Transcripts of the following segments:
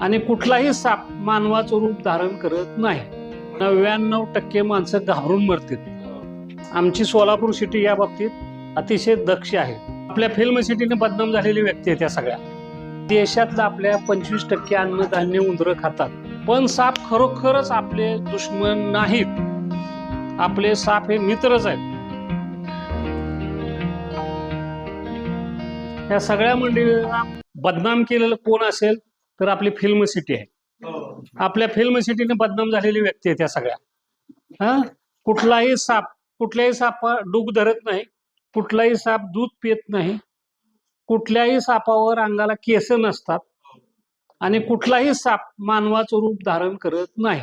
आणि कुठलाही साप मानवाचं रूप धारण करत नाही. नव्याण्णव टक्के माणसं घाबरून मरतात आमची सोलापूर सिटी या बाबतीत अतिशय दक्ष आहे. आपल्या फिल्म सिटीने बदनाम झालेली व्यक्ती आहे त्या सगळ्या. देशातलं आपल्या पंचवीस टक्के अन्नधान्य उंदरं खातात. पण साप खरोखरच आपले दुश्मन नाहीत. आपले साप हे मित्रच आहेत. या सगळ्या मंडळीला बदनाम केलेलं कोण असेल? तर आपली फिल्म सिटी आहे. आपल्या फिल्म सिटीने बदनाम झालेली व्यक्ती आहे त्या सगळ्या. हा? कुठलाही साप कुठल्याही साप डूब धरत नाही कुठलाही साप दूध पित नाही कुठल्याही सापावर अंगाला केस नसतात आणि कुठलाही साप मानवाचं रूप धारण करत नाही.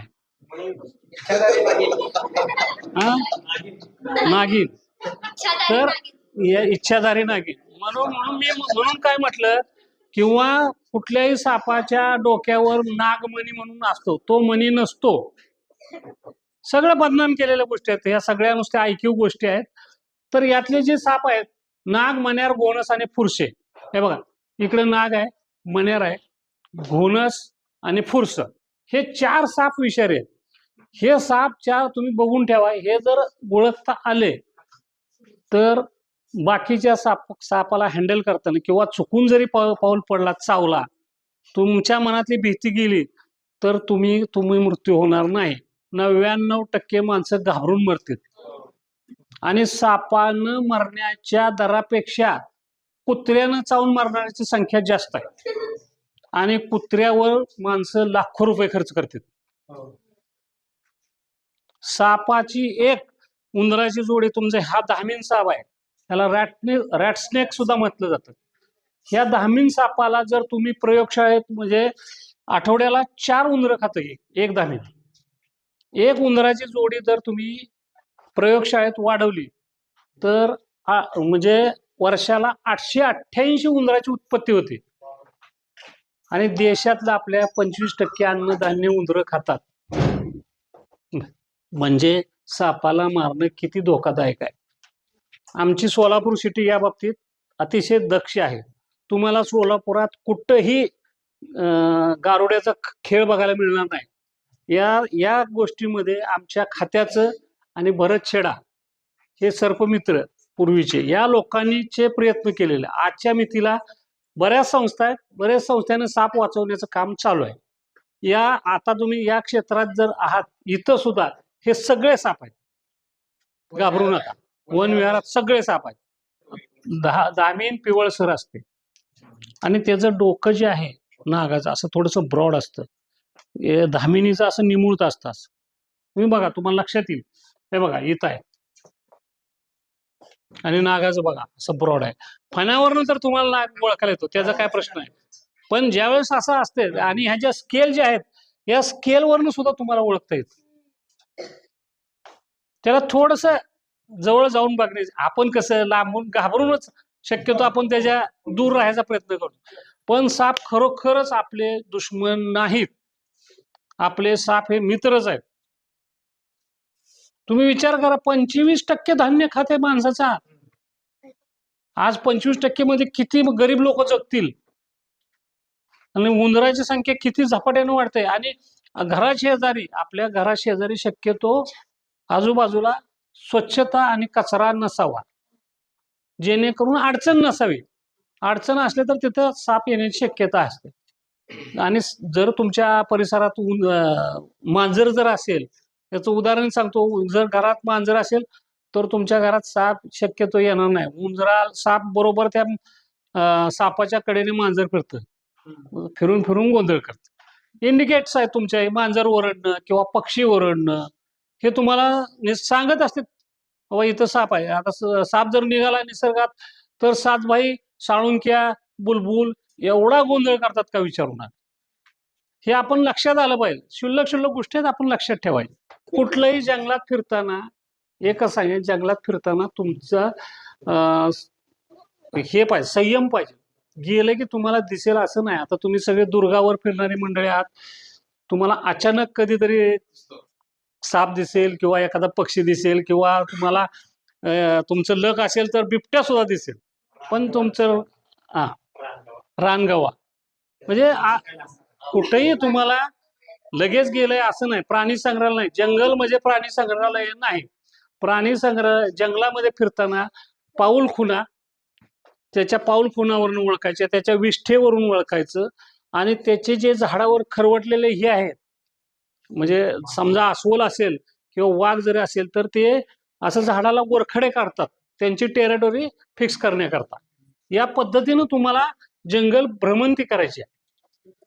हा? नागिन. तर या इच्छाधारी नागिन. म्हणून म्हणून मी म्हणून काय म्हटलं किंवा कुठल्याही सापाच्या डोक्यावर नागमणी म्हणून असतो तो मणी नसतो. सगळं बदनाम केलेल्या गोष्टी आहेत ह्या सगळ्या नुसत्या ऐकीव गोष्टी आहेत. तर यातले जे साप आहेत नाग मण्यार गोणस आणि फुरसे. हे बघा इकडे नाग आहे मण्यार आहे घोणस आणि फुरस. हे चार साप विषारी आहेत. हे साप चार तुम्ही बघून ठेवा हे जर ओळखता आले तर बाकीच्या साप सापाला हँडल करताना किंवा चुकून जरी पाऊ पाऊल पडला चावला तुमच्या मनातली भीती गेली तर तुम्ही तुम्ही मृत्यू होणार नाही. नव्याण्णव टक्के माणसं घाबरून मरतील. आणि सापानं मरण्याच्या दरापेक्षा कुत्र्यानं चावून मरणाऱ्याची संख्या जास्त आहे. आणि कुत्र्यावर माणसं लाखो रुपये खर्च करतात. सापाची एक उंदराची जोडी तुमचे हा दहामीन साप आहे. त्याला रॅटने रॅटस्नेक सुद्धा म्हटलं जातं. ह्या दहामीन सापाला जर तुम्ही प्रयोगशाळेत म्हणजे आठवड्याला चार उंदरं खातं एक दहामीन एक उंदराची जोडी जर तुम्ही प्रयोगशाळेत वाढवली तर म्हणजे वर्षाला आठशे अठ्ठ्याऐंशी उंदराची उत्पत्ती होते. आणि देशातलं आपल्या पंचवीस टक्के अन्नधान्य उंदरं खातात. म्हणजे सापाला मारणं किती धोकादायक आहे. आमची सोलापूर सिटी या बाबतीत अतिशय दक्ष आहे. तुम्हाला सोलापुरात कुठंही गारोड्याचा खेळ बघायला मिळणार नाही. या या गोष्टीमध्ये आमच्या खात्याचं आणि भरत छेडा हे सर्पमित्र पूर्वीचे या लोकांनीचे प्रयत्न केलेले. आजच्या मितीला बऱ्याच संस्था आहेत बऱ्याच संस्थांना साप वाचवण्याचं काम चालू आहे. या आता तुम्ही या क्षेत्रात जर आहात इथं सुद्धा हे सगळे साप आहेत. घाबरू नका. वन विहारात सगळे साप आहेत. दहा दामीन पिवळसर असते. आणि त्याचं डोकं जे आहे नागाचं असं थोडंसं ब्रॉड असतं. धामिनीचं असं निमुळत असतं असं. तुम्ही बघा तुम्हाला लक्षात येईल. हे बघा इथं आहे. आणि नागाचं बघा असं ब्रॉड आहे. फण्यावरनं तर तुम्हाला नाग ओळखायला येतो. त्याचा काय प्रश्न आहे? पण ज्यावेळेस असं असते आणि ह्याच्या स्केल जे आहेत या स्केलवरनं सुद्धा तुम्हाला ओळखता येत. त्याला थोडस जवळ जाऊन बघणे. आपण कसं लांबून घाबरूनच शक्यतो आपण त्याच्या दूर राहायचा प्रयत्न करतो. पण साप खरोखरच आपले दुश्मन नाहीत. आपले साप हे मित्रच आहेत. तुम्ही विचार करा पंचवीस टक्के धान्य खाते माणसाचा. आज पंचवीस टक्के मध्ये किती गरीब लोक जगतील? आणि उंदराची संख्या किती झपाट्याने वाढते? आणि घराशेजारी आपल्या घराशेजारी शक्यतो आजूबाजूला स्वच्छता आणि कचरा नसावा. जेणेकरून अडचण नसावी. अडचण असले तर तिथं साप येण्याची शक्यता असते. आणि जर तुमच्या परिसरात मांजर जर असेल याचं उदाहरण सांगतो. जर घरात मांजर असेल तर तुमच्या घरात साप शक्यतो येणार नाही. उंजरा साप बरोबर त्या सापाच्या कडेने मांजर फिरतं. फिरून फिरून गोंधळ करतं. इंडिकेट्स आहेत तुमच्या. मांजर ओरडणं किंवा पक्षी ओरडणं हे तुम्हाला सांगत असते बाबा इथं साप आहे. आता साप जर निघाला निसर्गात तर सातभाई साळुंक्या बुलबुल एवढा गोंधळ करतात का विचारू नका? हे आपण लक्षात आलं पाहिजे. शुल्लक शुल्लक गोष्टी आपण लक्षात ठेवायचे कुठलंही जंगलात फिरताना एकच सांगेन जंगलात फिरताना तुमचं अं, हे पाहिजे संयम पाहिजे. गेलं की तुम्हाला दिसेल असं नाही. आता तुम्ही सगळे दुर्गावर फिरणारी मंडळी आहात. तुम्हाला अचानक कधीतरी साप दिसेल किंवा एखादा पक्षी दिसेल किंवा तुम्हाला तुमचं लक असेल तर बिबट्या सुद्धा दिसेल. पण तुमचं हा रानगवा म्हणजे कुठेही तुम्हाला लगेच गेलंय असं नाही. प्राणी संग्रहालय नाही. जंगल म्हणजे प्राणी संग्रहालय नाही. प्राणी संग्रह जंगलामध्ये फिरताना पाऊल खुणा त्याच्या पाऊल खुणावरून ओळखायच्या त्याच्या विष्ठेवरून ओळखायचं आणि त्याचे जे झाडावर खरवटलेले हे आहेत म्हणजे समजा अस्वल असेल किंवा वाघ जरी असेल तर ते असं झाडाला वरखडे काढतात. त्यांची टेरिटोरी फिक्स करण्याकरता. या पद्धतीनं तुम्हाला जंगल भ्रमंती करायची आहे.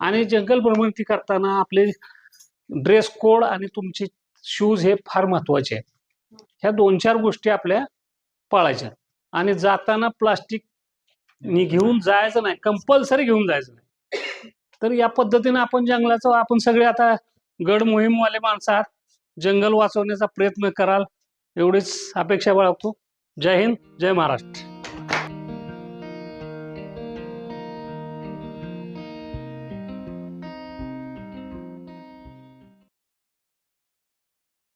आणि जंगल भ्रमंती करताना आपले ड्रेस कोड आणि तुमचे शूज हे फार महत्त्वाचे आहेत. ह्या दोन चार गोष्टी आपल्या पाळायच्या आणि जाताना प्लास्टिक घेऊन जायचं नाही. कंपल्सरी घेऊन जायचं नाही. तर या पद्धतीनं आपण जंगलाचं आपण सगळे आता गड मोहीमवाले माणसात जंगल वाचवण्याचा प्रयत्न कराल एवढीच अपेक्षा बाळगतो. जय हिंद जय महाराष्ट्र.